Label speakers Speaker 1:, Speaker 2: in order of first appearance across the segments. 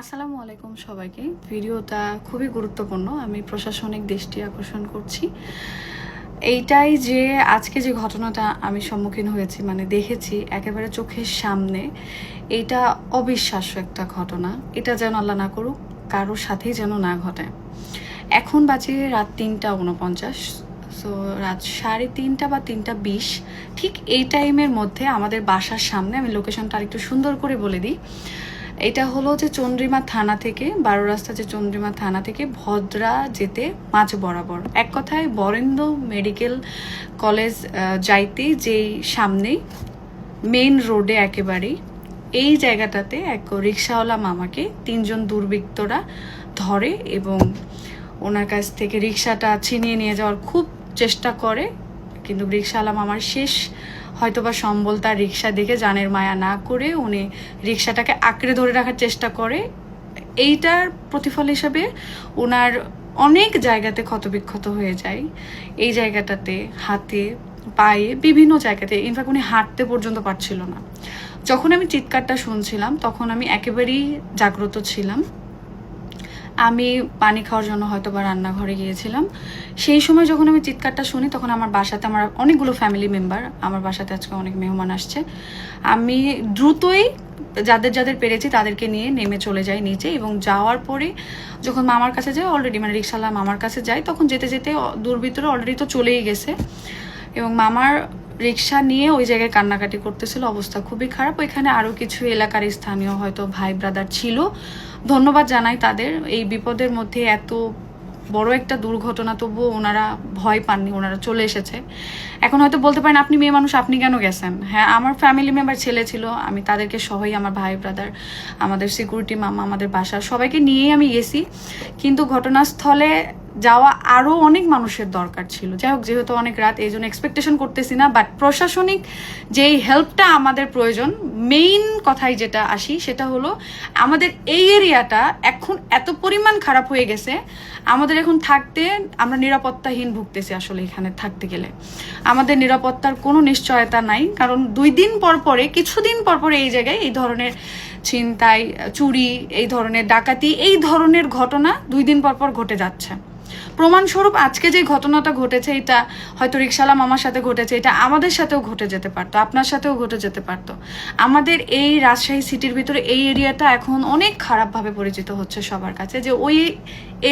Speaker 1: আসসালামু আলাইকুম সবাইকে। ভিডিওটা খুবই গুরুত্বপূর্ণ। আমি প্রশাসনিক দৃষ্টি আকর্ষণ করছি। এইটাই যে আজকে যে ঘটনাটা আমি সম্মুখীন হয়েছি মানে দেখেছি একেবারে চোখের সামনে এটা অবিশ্বাস্য একটা ঘটনা। এটা যেন আল্লাহ না করুক, কারোর সাথেই যেন না ঘটে। এখন বাজে রাত তিনটা উনপঞ্চাশ সো রাত সাড়ে তিনটা বা তিনটা বিশ, ঠিক এই টাইমের মধ্যে আমাদের বাসার সামনে, আমি লোকেশনটা আরেকটু সুন্দর করে বলে দিই এটা হলো যে চন্দ্রিমা থানা থেকে, বারো রাস্তা যে চন্দ্রিমা থানা থেকে ভদ্রা যেতে মাঝ বরাবর। এক কথায় বরেন্দ্র মেডিকেল কলেজ যাইতে যেই সামনেই মেইন রোডে একেবারেই এই জায়গাটাতে এক রিক্সাওয়ালা মামাকে তিনজন দুর্বৃত্তরা ধরে এবং ওনার কাছ থেকে রিক্সাটা ছিনিয়ে নিয়ে যাওয়ার খুব চেষ্টা করে, কিন্তু রিক্সাওয়ালা মামার শেষ হয়তোবা সম্বল তার রিক্সা দেখে জানের মায়া না করে উনি রিক্সাটাকে আঁকড়ে ধরে রাখার চেষ্টা করে। এইটার প্রতিফল হিসাবে ওনার অনেক জায়গাতে ক্ষতবিক্ষত হয়ে যায়। এই জায়গাটাতে, হাতে, পায়ে, বিভিন্ন জায়গাতে। ইনফ্যাক্ট উনি হাঁটতে পর্যন্ত পারছিল না। যখন আমি চিৎকারটা শুনছিলাম, তখন আমি একেবারেই জাগ্রত ছিলাম। আমি পানি খাওয়ার জন্য হয়তো বা রান্নাঘরে গিয়েছিলাম। সেই সময় যখন আমি চিৎকারটা শুনি, তখন আমার বাসাতে আমার অনেকগুলো ফ্যামিলি মেম্বার আমার বাসাতে আজকে অনেক মেহমান আসছে। আমি দ্রুতই যাদের যাদের পেরেছি তাদেরকে নিয়ে নেমে চলে যাই নিচে এবং যাওয়ার পরে যখন মামার কাছে যাই অলরেডি মানে রিক্সাওয়ালা মামার কাছে যাই, তখন যেতে যেতে দুর্বৃত্তরা অলরেডি তো চলেই গেছে। এবং মামার রিক্সা নিয়ে ওই জায়গায় কান্নাকাটি করতেছিল, অবস্থা খুবই খারাপ। ওইখানে আরও কিছু এলাকার স্থানীয় হয়তো ভাই ব্রাদার ছিল। ধন্যবাদ জানাই তাদের, এই বিপদের মধ্যে এত বড় একটা দুর্ঘটনা তবুও ওনারা ভয় পাননি, ওনারা চলে এসেছে। এখন হয়তো বলতে পারেন, আপনি মেয়ে মানুষ, আপনি কেন গেছেন? হ্যাঁ আমার ফ্যামিলি মেম্বার ছেলে ছিল, আমি তাদেরকে সহই আমার ভাই ব্রাদার আমাদের সিকিউরিটি মামা, আমাদের বাসা, সবাইকে নিয়েই আমি গেছি। কিন্তু ঘটনাস্থলে যাওয়া আরও অনেক মানুষের দরকার ছিল। যাই হোক, যেহেতু অনেক রাত, এই জন্য এক্সপেকটেশন করতেছি না বাট প্রশাসনিক যেই হেল্পটা আমাদের প্রয়োজন মেইন কথায় যেটা আসি, সেটা হলো আমাদের এই এরিয়াটা এখন এত পরিমাণ খারাপ হয়ে গেছে, আমাদের এখন থাকতে, আমরা নিরাপত্তাহীন ভুগতেছি আসলে এখানে থাকতে গেলে। আমাদের নিরাপত্তার কোনো নিশ্চয়তা নাই, কারণ দুই দিন পর পরে, কিছুদিন পর পরে এই জায়গায় এই ধরনের ছিনতাই, চুরি, এই ধরনের ডাকাতি, এই ধরনের ঘটনা দুই দিন পর পর ঘটে যাচ্ছে। প্রমাণস্বরূপ আজকে যে ঘটনাটা ঘটেছে, এটা হয়তো রিক্সালা মামার সাথে ঘটেছে, এটা আমাদের সাথেও ঘটে যেতে পারতো, আপনার সাথেও ঘটে যেতে পারতো। আমাদের এই রাজশাহী সিটির ভিতরে এই এরিয়াটা এখন অনেক খারাপভাবে পরিচিত হচ্ছে সবার কাছে, যে ওই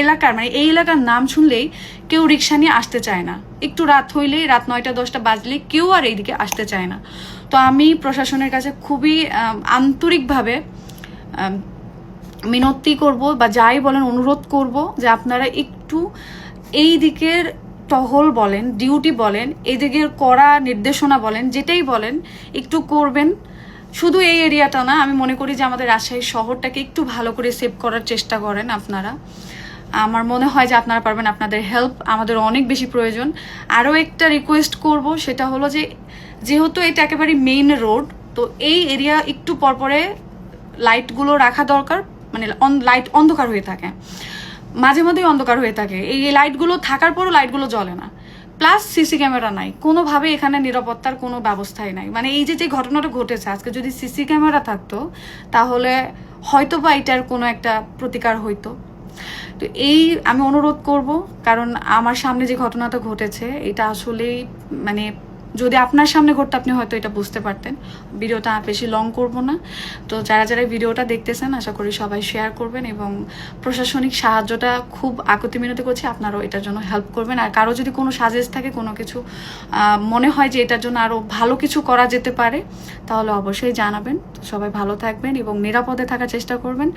Speaker 1: এলাকার মানে এই এলাকার নাম শুনলেই কেউ রিক্সা নিয়ে আসতে চায় না। একটু রাত হইলেই, রাত নয়টা, দশটা বাজলেই কেউ আর এইদিকে আসতে চায় না। তো আমি প্রশাসনের কাছে খুবই আন্তরিকভাবে মিনতি করব বা যাই বলেন অনুরোধ করব যে আপনারা একটু এই দিকের টহল বলেন ডিউটি বলেন, এই দিকের করা নির্দেশনা বলেন, যেটাই বলেন, একটু করবেন। শুধু এই এরিয়াটা না, আমি মনে করি যে আমাদের রাজশাহী শহরটাকে একটু ভালো করে সেভ করার চেষ্টা করেন আপনারা। আমার মনে হয় যে আপনারা পারবেন আপনাদের হেল্প আমাদের অনেক বেশি প্রয়োজন। আরও একটা রিকোয়েস্ট করব, সেটা হলো যে যেহেতু এটা একেবারে মেইন রোড তো এই এরিয়া একটু পরপরে লাইটগুলো রাখা দরকার মানে লাইট অন্ধকার হয়ে থাকে। মাঝে মধ্যেই অন্ধকার হয়ে থাকে। এই লাইটগুলো থাকার পরও লাইটগুলো জ্বলে না। প্লাস সিসি ক্যামেরা নাই। কোনোভাবে এখানে নিরাপত্তার কোনো ব্যবস্থাই নাই। মানে এই যে যে ঘটনাটা ঘটেছে, আজকে যদি সিসি ক্যামেরা থাকতো, তাহলে হয়তো বা এটার কোনো একটা প্রতিকার হইতো। তো এই আমি অনুরোধ করব, কারণ আমার সামনে যে ঘটনাটা ঘটেছে, এটা আসলেই মানে যদি আপনার সামনে ঘটতো, আপনি হয়তো এটা বুঝতে পারতেন। ভিডিওটা বেশি লং করব না। তো যারা যারা ভিডিওটা দেখতেছেন, আশা করি সবাই শেয়ার করবেন এবং প্রশাসনিক সাহায্যটা খুব আকতি মিনতি করছি, আপনারাও এটার জন্য হেল্প করবেন। আর কারও যদি কোনো সাজেস্ট থাকে, কোনো কিছু মনে হয় যে এটার জন্য আরও ভালো কিছু করা যেতে পারে, তাহলে অবশ্যই জানাবেন। সবাই ভালো থাকবেন এবং নিরাপদে থাকার চেষ্টা করবেন।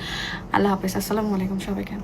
Speaker 1: আল্লাহ হাফেজ। আসসালামু আলাইকুম সবাইকে।